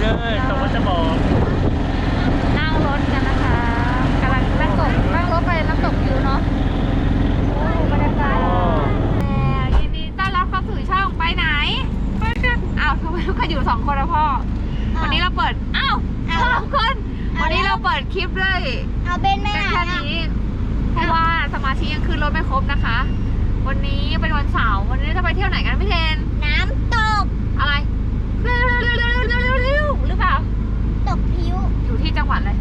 เลยตรงวัดจะบอกนั่งรถกันนะคะกำลังนั่งตกนั่งรถไปน้ำตกวิวเนาะโอ้บรรยากาศแหมยินดีต้อนรับเข้าสู่ช่องไปไหนไปกันอ้าวทำไมทุกคนอยู่สองคนละพ่อ วันนี้เราเปิด อ้าวสองคนวันนี้เราเปิดคลิปด้วยเอาเบนไม่เป็นหาแค่นี้เพราะว่าสมาชิกยังขึ้นรถไม่ครบนะคะ วันนี้เป็นวันเสาร์วันนี้จะไปเที่ยวไหนกันพี่เทน น้ำตกอะไรเร็วเร็วเร็วเร็วเร็วเร็วเร็วหรือเปล่า ตกพิ้วอยู่ที่จังหวัดอะไร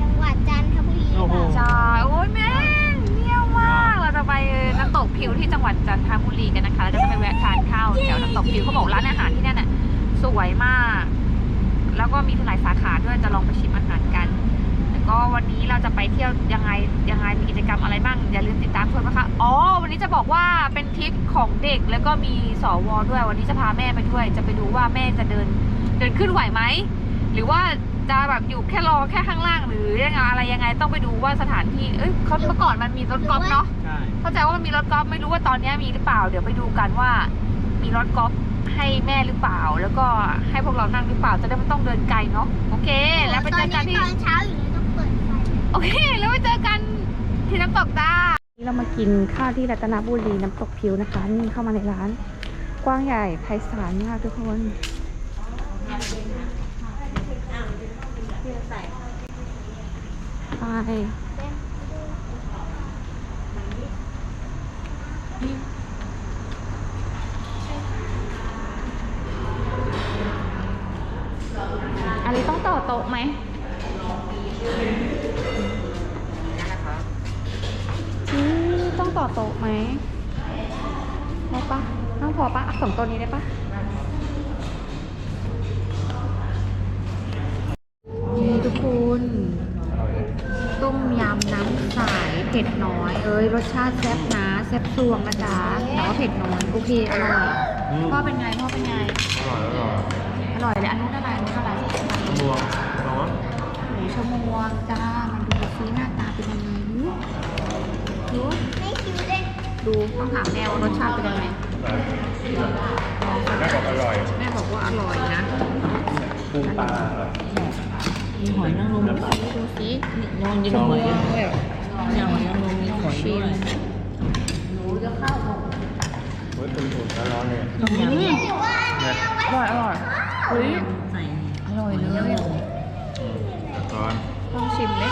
จังหวัดจันทบุรีหรือเปล่าใช่โอ้ยแม่งเยี่ยมมากเราจะไปน้ำตกผิวที่จังหวัดจันทบุรีกันนะคะแล้วก็จะไปแวะทานข้าวแถวน้ำตกผิวเขาบอกร้านอาหารที่นั่นน่ะสวยมาก แล้วก็มีหลายสาขาด้วยจะลองไปชิมอาหารกันแล้วก็วันนี้เราจะไปเที่ยวยังไงยังไงมีกิจกรรมอะไรบ้างอย่าลืมติดตามชมนะคะอ๋อวันนี้จะบอกว่าเป็นทริปของเด็กแล้วก็มีสวด้วย วันนี้จะพาแม่ไปด้วย จะไปดูว่าแม่จะเดิน เดินขึ้นไหวไหมหรือว่าจะแบบอยู่แค่รอแค่ข้างล่างหรือยังไงอะไรยังไงต้องไปดูว่าสถานที่เอ้ยเขาเมื่อก่อนมันมีรถกอล์ฟเนาะใช่เข้าใจว่ามันมีรถกอล์ฟไม่รู้ว่าตอนนี้มีหรือเปล่า เดี๋ยวไปดูกันว่า มีรถกอล์ฟให้แม่หรือเปล่า แล้วก็ให้พวกเรานั่งหรือเปล่าจะได้ไม่ต้องเดินไกลเนาะโอเค แล้วไปเจอกันที่ตอนเช้าอยู่เลยต้องเปิดไฟโอเค แล้วไปเจอกันที่น้ำตกจ้าเรามากินข้าวที่รัตนบุรีน้ำตกผิวนะคะนี่เข้ามาในร้าน กว้างใหญ่ไพศาลมากทุกคนไป อันนี้ต้องต่อโต๊ะไหมอืมต้องต่อโต๊ะไหมได้ปะต้องพอปะเอาสองตัวนี้ได้ปะ ผ็ดน้อย เอ้ยรสชาติแซ่บนะแซ่บซวงนะจ๊ะแต่ว่าเผ็ดน้อยโอเคอร่อยพ่อเป็นไงพ่อเป็นไง อร่อยอร่อยอร่อยเลยอันนู้นอะไรอันนู้นอะไรบวงร้อนหมูชะมวงจ้ามันดูซิหน้าตาเป็นยังไงดูไม่คิวเลยดูต้องถามแม่ว่ารสชาติเป็นยังไงแม่บอกอร่อยแม่บอกว่าอร่อยนะปูปลามีหอยนางรมด้วยดูสินอนยิงหอยด้วยเนี่ยห อยนางรมมีหอยด้วยเฮ้ยเป็นอุ่นๆร้อนๆเลยต้มยำเนี่ยเนี่ยอร่อยอร่อยเฮ้ยใส่อร่อยเลยอืมร้อนลองชิมเลย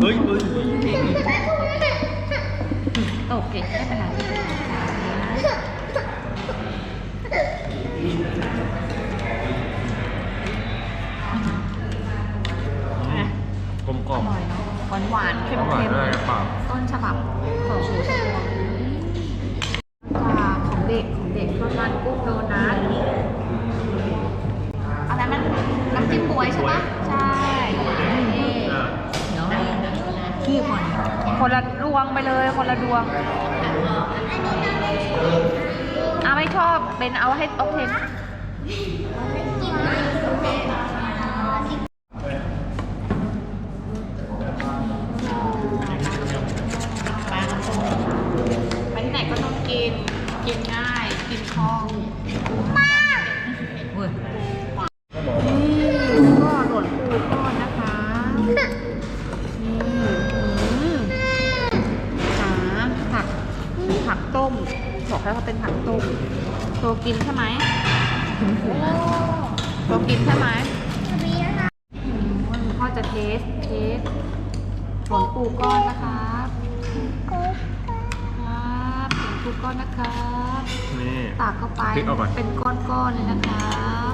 เฮ้ยเฮ้ยตกเก่งไม่เป็นไรไม่เป็นไร กลมกล่ออมร่อยเนาะหวานหวานๆเค็อมร่อยเค็มเลยเปล่าต้นฉบับของหมูชะมวงจากของเด็กของเด็กทอดมันกุ้งโดนัทอันนั้นมันน้ำจิ้มบวยใช่ปะใช่นี่อ่าเดี๋ยวให้ขี้ก่อนคนละดวงไปเลยคนละดวงอาไม่ชอบเป็นเอาให้โอเคไป เทสเทสหลวนปูก้อนนะครับครับหลวนปูก้อนนะครับนี่ ตักเข้าไปพลิกออกก่อนเป็นก้อนๆเลยนะครับ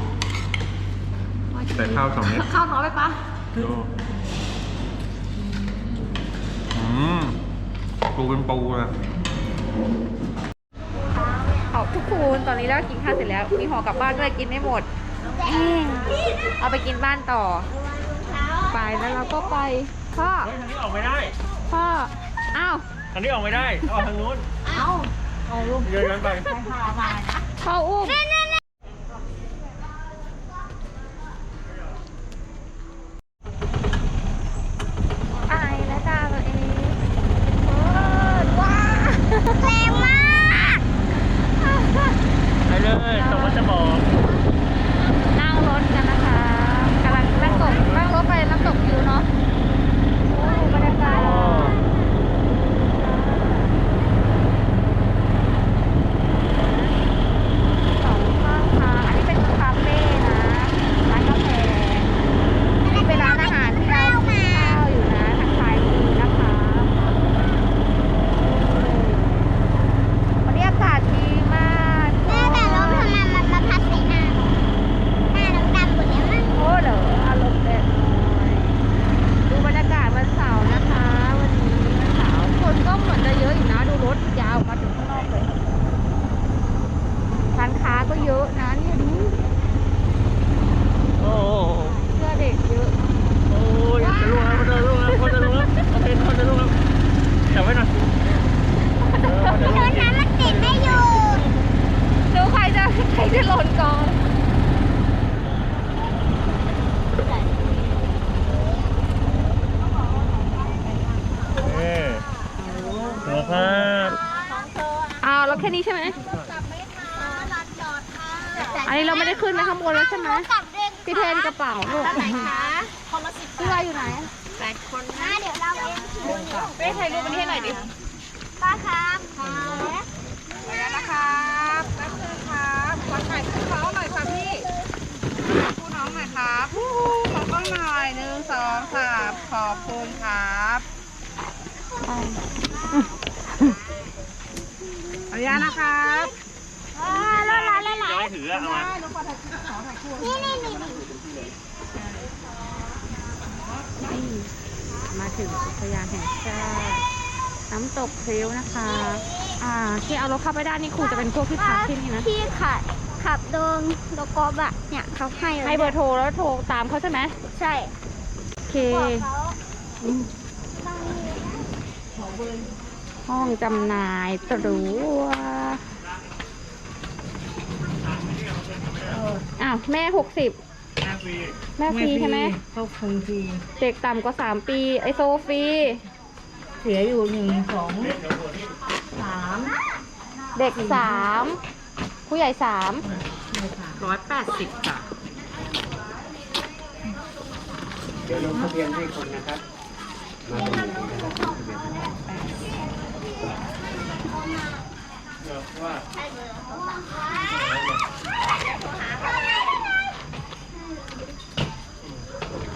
ใส่ข้าวสองเม็ด ข้าวน้อยไปปะดูอืมปูเป็นปูเลยเอาทุกคนตอนนี้เรากินข้าวเสร็จแล้ว มีห่อกลับบ้านด้วยกินไม่หมดอืมเอาไปกินบ้านต่อ ไปแล้วเราก็ไปพ่อเฮ้ยทางนี้ออกไม่ได้ พ่ออ้าวทางนี้ออกไม่ได้ออกทางนู้นเอาเอาลูกเดินกันไป พ่ออุ้มไปแล้วจ้าตัวเองโอ้ว้า แรงมาก ไปเลยตรงวัดจะบอก เยอะนะเนี่ยดู โอ้โห เสื้อเด็กเยอะ โอ้ยจะล่วงแล้วจะล่วงแล้วคนจะล่วงแล้วโอเคคนจะล่วงแล้วจับไว้หน่อยเออคนจะล่วง โดนน้ำมันติดไม่อยู่ ดูใครจะใครจะหล่นก่อน นี่หัวครับ อ้าวแล้วแค่นี้ใช่ไหมกลับไหมคะรอจอดค่ะอันนี้เราไม่ได้ขึ้นไปข้างบนแล้วใช่ไหมกลับด้วยพี่เพนกระเป๋าลูกไหนคะคนละสิบเสื้ออยู่ไหนแปดคนนะเดี๋ยวเราเองคิวนี้ไปถ่ายรูปอันนี้ให้หน่อยดิป้าครับค่ะไปแล้วนะครับแป๊บนึงครับขอถ่ายคู่เขาหน่อยค่ะพี่คู่น้องหน่อยครับขอบ้างหน่อยหนึ่งสองสามขอบคุณครับ อนุญาตนะครับอ่าแล้วหลายแล้วหลายไม่ถืออะเอามานี่นี่นี่นี่มาถึงอุทยานแห่งชาติน้ำตกเพลวนะคะ อ่าที่เอารถเข้าไปได้นี่ครูจะเป็นพวกที่พักที่นี่นะพี่ขับขับโดนโลโก้แบบเนี่ยเขาให้ลยให้เบอร์โทรแล้วโทรตามเขาใช่ไหมใช่โอเคบอกเขา ห้องจำหน่ายตั๋วอ้าวแม่หกสิบแม่ฟรีแม่ฟรีใช่ไหมเข้าฟรีฟรีเด็กต่ำกว่าสามปี ไอโซฟรีเสียอยู่หนึ่งสองสามเด็กสามผู้ใหญ่สามร้อยแปดสิบจ้ะเดี๋ยวลงทะเบียนให้คนนะครับมาตรงนี้นะครับลงทะเบียนให้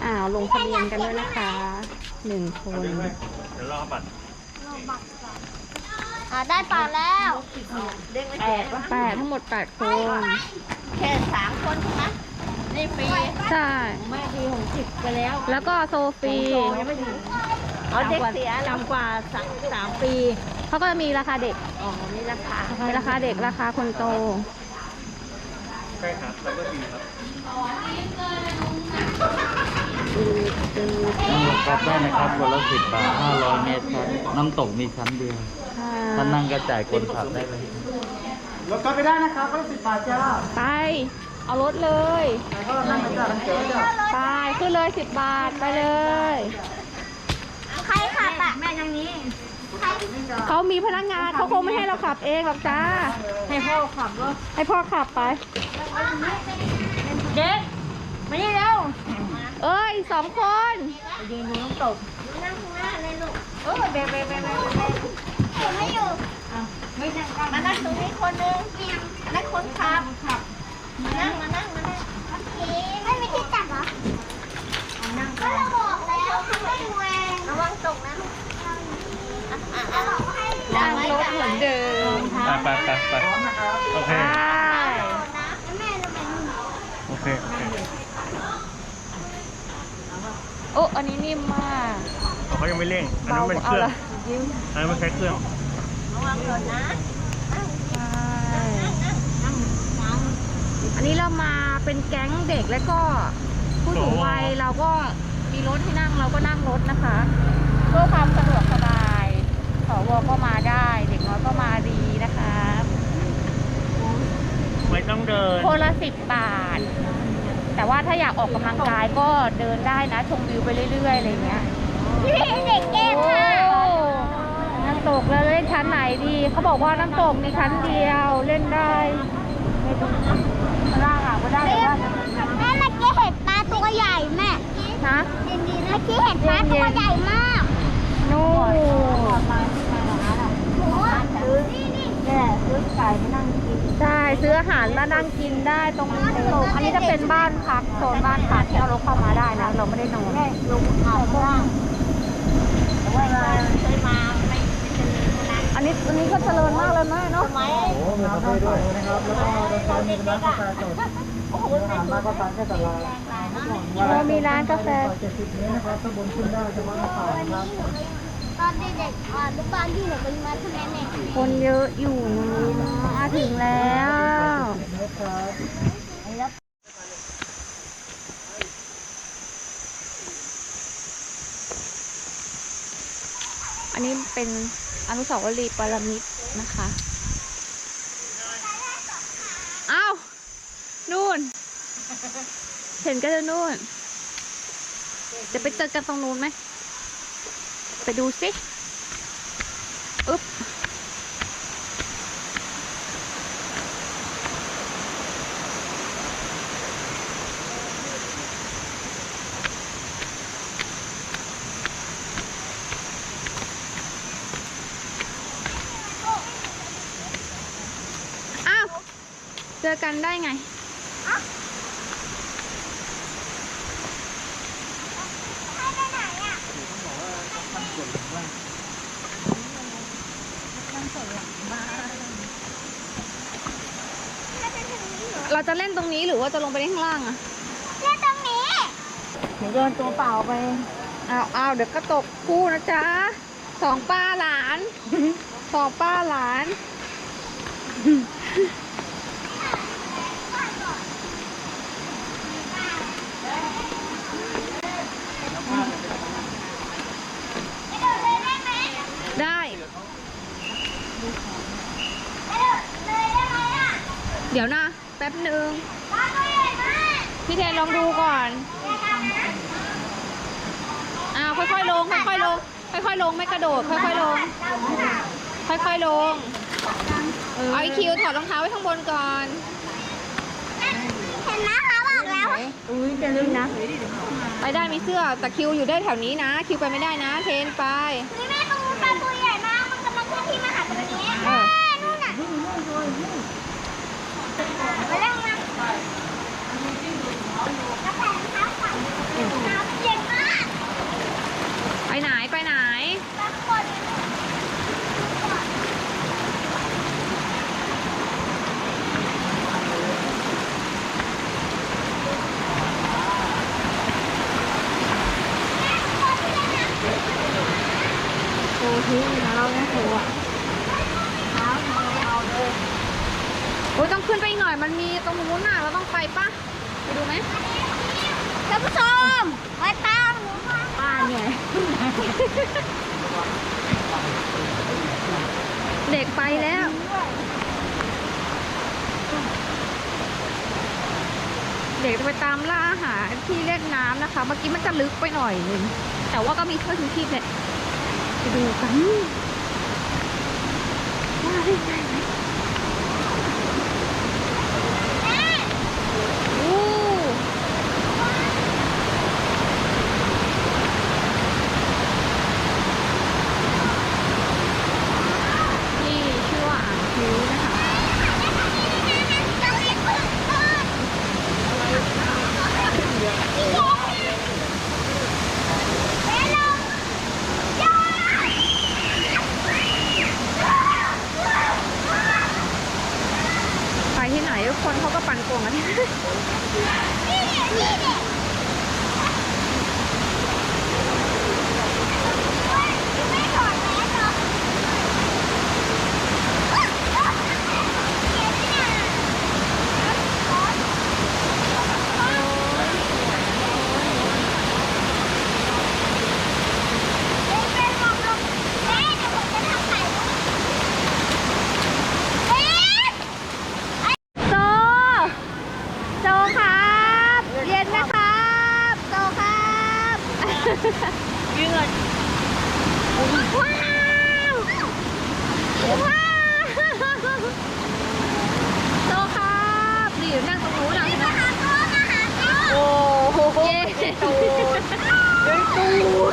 อ้าวลงทะเบียนกันด้วยนะคะหนึ่งคน เดี๋ยวรอบัตรอ่าได้ปลาแล้วแปดแปดทั้งหมดแปดคน แค่สามคนใช่ไหมนี่ฟรีใช่ แม่ทีหกสิบไปแล้วแล้วก็โซฟรียังไม่ถึงเอาเด็กเสีย ต่ำกว่าสามสามปี เขาก็จะมีราคาเด็ก อ๋อนี่ราคามีราคาเด็กราคาคนโต ใช่ครับแล้วก็ดีครับนั่งรถกอล์ฟได้นะครับคนละสิบบาทห้าร้อยเมตรครับน้ำตกมีชั้นเดียวถ้านั่งก็จ่ายคนขับได้เลยรถกอล์ฟไปได้นะครับคนละสิบบาทจ้าไป เอารถเลยก็นั่งไปจ้าเจ๋อจ้าไปขึ้นเลยสิบบาทไปเลย ใครขับอะแม่ทางนี้ใคร เขามีพนักงานเขาคงไม่ให้เราขับเองหรอกจ้า ให้พ่อขับรถให้พ่อขับไป เด็กมานี่เร็วเอ้ยสองคนไปยืนดูน้ำตกนั่งข้างหน้าเลยลูกเออเบเบเบเบผมไม่อยู่ไม่นั่งกันมานั่งตรงนี้คนนึงเอียงนั่งคนขับมานั่งมานั่งมานั่งโอเคไม่มีที่จับเหรอนั่งก็เราบอกแล้วเขาไม่แหวงระวังตกนะลูก อะอะอะบอกให้นั่งรถเหมือนเดิมไปไปไปไปโอเค โอเค โอเค โอ้อันนี้นิ่มมากเขายังไม่เร่ง อันนั้นเป็นเครื่อง อันนั้นไม่ใช้เครื่องอันนี้เรามาเป็นแก๊งเด็กแล้วก็ผู้สูงวัยเราก็มีรถให้นั่งเราก็นั่งรถนะคะเพื่อความสะดวกสบาย สวก็มาได้ เด็กน้อยก็มาดีนะคะไม่ต้องเดิน คนละสิบบาท แต่ว่าถ้าอยากออกกำลังกายก็เดินได้นะ ชมวิวไปเรื่อยๆอะไรเงี้ยพี่เด็กเกมค่ะโอ้น้ำตกแล้วเล่นชั้นไหนดีเขาบอกว่าน้ำตกมีชั้นเดียวเล่นได้ไม่ดูล่างอะไม่ได้เลยว่าแม่เมื่อกี้เห็นปลาตัวใหญ่แม่นะเมื่อกี้เห็นปลาตัวใหญ่มาก ใช่ซื้ออาหารมานั่งกินได้ตรงนี้อันนี้จะเป็นบ้านพักโซนบ้านพักที่เอารถเข้ามาได้นะ เราไม่ได้นอนลงเขาล่างแต่ว่าเราเคยมาไม่อันนี้อันนี้ก็เจริญมากเลยแม่เนาะไหมโอ้มีคาเฟ่ด้วยนะครับแล้วก็รถไฟมีร้านกาแฟสดโอ้โหอาหารมาก็ทานแค่ตลาดโอ้มีร้านกาแฟเจ็ดสิบเมตรนะครับข้างบนขึ้นได้เฉพาะหน้าต่างนะครับ คนเยอะอยู่มาถึงแล้วอันนี้เป็นอนุสาวรีย์ปรามิตนะคะ อ้าว นู่น เห็นก็จะนู่น จะไปเจอกันตรงนู้นไหม ไปดูสิอึ๊บอ้าวเจอกันได้ไง ให้ไปไหนอะ เราจะเล่นตรงนี้หรือว่าจะลงไปเล่นข้างล่างอะเล่นตรงนี้เดี๋ยวโยนตัวเปล่าไปอ้าวอ้าวเดี๋ยวก็ตกคู่นะจ๊ะสองป้าหลาน สองป้าหลาน ไปโดดเลยได้ไหม ได้ ไปโดดเลยได้ไหมอะ เดี๋ยวนะ แป๊บหนึ่งปลาตัวใหญ่มากพี่เทนลองดูก่อนอย่าทำนะอ้าวค่อยๆลง ค่อยๆลง ค่อยๆลงไม่กระโดด ค่อยๆลงเราก็หนักค่อยๆลง เอาอีคิวถอดรองเท้าไว้ข้างบนก่อนเห็นไหมคะบอกแล้วอุ้ยจะลืมนะ ไปได้มีเสื้อแต่คิวอยู่ได้แถวนี้นะ คิวไปไม่ได้นะ เทนไปนี่แม่ตรงนู้นปลา ไปไหน ไปไหน บางคน โอ้ทิ้งนะเราเนี่ยโหอะโอ้ยต้องขึ้นไปอีกหน่อย มันมีตรงนู้นน่ะ เราต้องไปปะไปดูไหม ท่านผู้ชมไว้ตามหนูมา ป้าเนี่ย เด็กไปแล้ว เด็กจะไปตามล่าหาที่เล่นน้ำนะคะ เมื่อกี้มันจะลึกไปหน่อยนึงแต่ว่าก็มีเครื่อชูชีพเนี่ยไปดูกันว่าได้ไงไหม Bolu.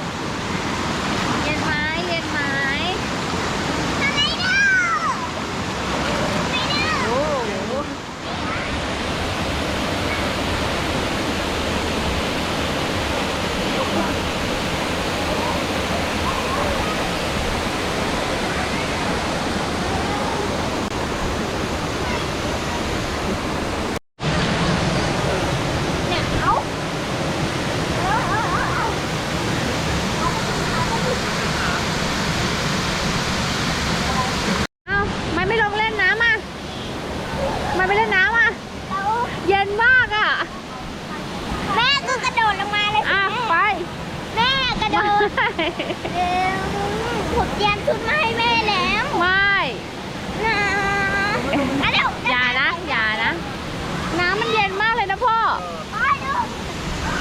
เลยสิอะไปแม่กระโดดเร็วผมเตรียมชุดมาให้แม่แล้วไม่นะอันนี้อย่านะอย่านะ น้ำมันเย็นมากเลยนะพ่อไปดู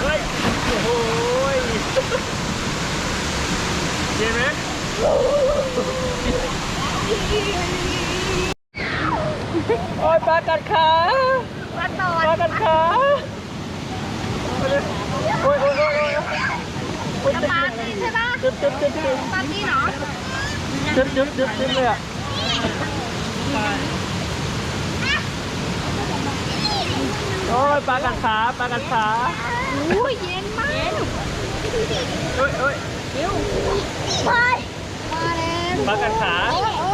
เฮ้ยโอ้โหยเย็นไหมโอ้ยปลากัดขามาต่อปลากัดขาโอ้ยโอ้ยโอ้ยโอ้ยโอ้ย จะปาตีใช่ปะจึ๊บจึ๊บจึ๊บจึ๊บปาตีเนาะจึ๊บจึ๊บจึ๊บจึ๊บเลยอะโอ้ยปลากัดขาปลากัดขาอุ้ยเย็นมากโอ้ยโอ้ยไปมาแล้วปลากัดขาโอ้โอ้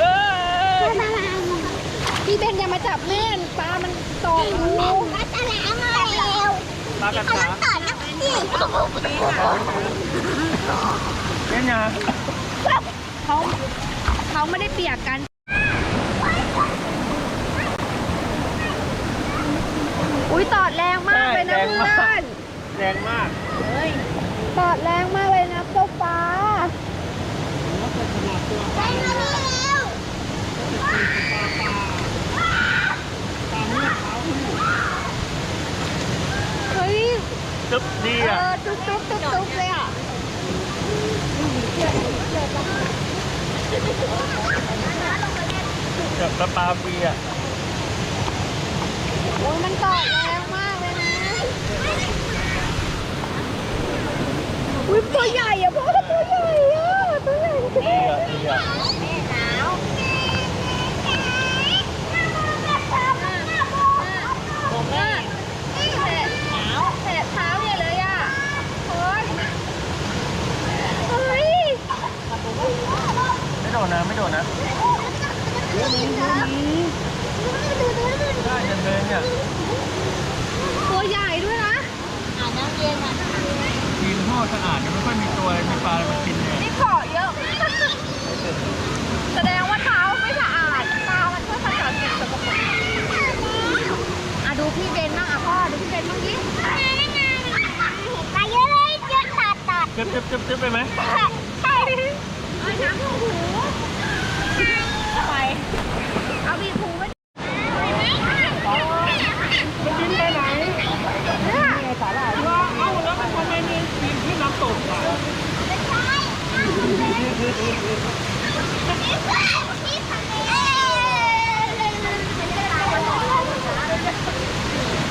เอ้ยพี่เบนอย่ามาจับแม่นปลามันตกแม่ก็จะล้างมาแล้วปลากัดเอาขา นะพี่เนี่ยนะเขาเขาไม่ได้เปียกกัน อุ้ยตอดแรงมากเลยนะเพื่อนแรงมากตอดแรงมากเลยนะโซฟ้าไปมาแล้วเฮ้ย จุ๊บดีเออะอตุ๊บตุ๊บตุ๊บตุ๊บเลยอะจับปลาปลาฟรีอะโอ้ยมันตอดแรงมากเลยนะอุ้ยตัวใหญ่อะพ่อตัวใหญ่อะตัวใหญ่ดีอะดีอะหนาว ผมอะแสบหนาวแสบเท้าเนี่ยเลยอะโอ้ยเฮ้ย ไม่โดนนะไม่โดนนะได้จังเลยเนี่ย ตัวใหญ่ด้วยนะ อ่าน้ำเย็นอะ ทีมห่อสะอาดไม่ค่อยมีตัวมีปลาอะไรมากินเนี่ย นี่เกาะเยอะ แสดงว่าเท้าไม่สะอาดตามันก็ขจัดสิ่งสกปรกอะดูพี่เบนบ้างอะพ่อ ดูพี่เบนบ้างดิ ไปเยอะเลยเยอะตัดตัด จึ๊บจึ๊บจึ๊บจึ๊บไปไหม ใช่ เอาน้ำท่วมหูไป เอาบีบหูไว้ มันบินไปไหนสาหร่ายว่าเอ้าแล้วมันทำไมมีทีมที่น้ำตกอะ ไม่ใช่ที่ทำเอ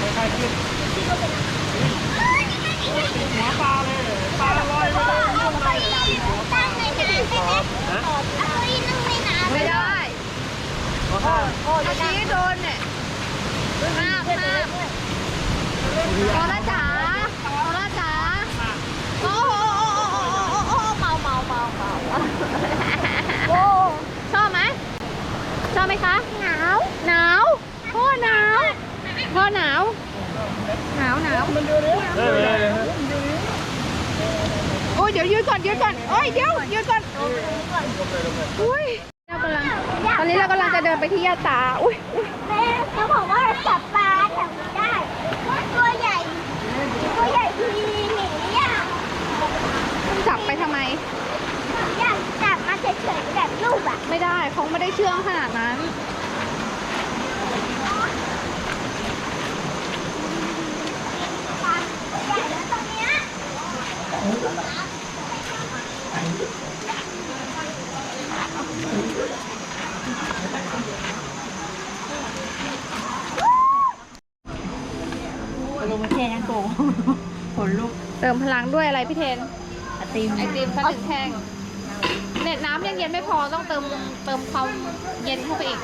ง ใครขึ้นหัวปลาเลยปลาลอยมาเลยยุ่งเลยฮะ ไม่ได้ ขอโทษ เมื่อกี้โดนเนี่ยห้ามห้ามโอละจ๋าโอละจ๋าโอ้โหโอ้โหโอ้โหเมาเมาเมาเมาโอ้ชอบไหมชอบไหมคะ หนาว หนาวพ่อหนาวพ่อหนาว หนาวหนาว เฮ้ยเฮ้ย โอ้ยเดี๋ยวยืนก่อนยืนก่อนโอ้ยเดี๋ยวยืนก่อนอุ้ยเรากำลังตอนนี้เรากำลังจะเดินไปที่ยาตาอุ้ยแม่เขาบอกว่าจับปลาแถวนี้ได้ตัวใหญ่ตัวใหญ่ทีหนีอะจับไปทำไมอยากจับมาเฉยๆแบบรูปอะไม่ได้เขาไม่ได้เชื่องขนาดนั้น ใหญ่แล้วตรงเนี้ย ลงมาแค่นั้นโกงขนลุก เติ มพลังด้วยอะไรพี่เทนไอติมไอติมสักหนึ่งแท่งเน็ตน้ำยังเย็นไม่พอต้องเติมเติมความเย็นเข้าไปอีก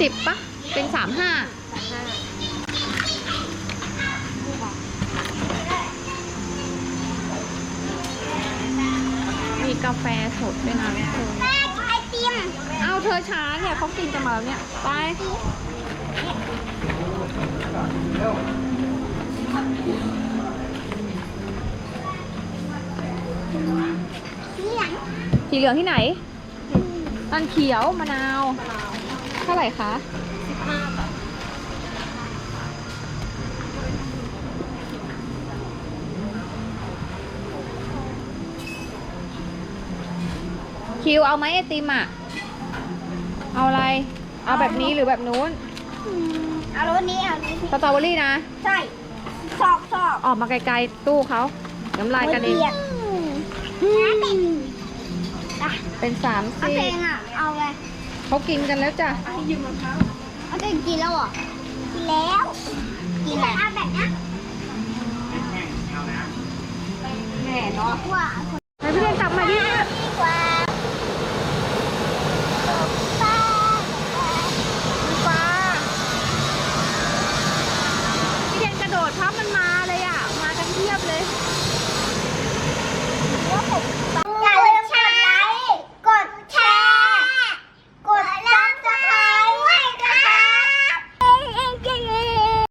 สิบปะเป็นสามห้ามีกาแฟสดด้วยนะทุกคนแม่ไอติมเอาเธอช้าเนี่ยเขากินกันมาแล้วเนี่ย ไป สีเหลืองที่ไหนตันเขียวมะนาว เท่าไหร่คะสิบห้าบาทคิวเอาไหมไอติมอะเอาอะไร เอาแบบนี้หรือแบบนู้น เอารถนี้เอารถนี้สตรอเบอรี่นะ ใช่ชอบชอบออกมาไกลๆตู้เขาน้ำลายกันเองน้ำเป็นอะเป็นสามเอาสี่เพลงอะ เอาไปเขากินกันแล้วจ้ะเอาเพลงกินแล้วเหรอกินแล้ว กินแล้วเอาแบบนี้แม่เนาะว่าคน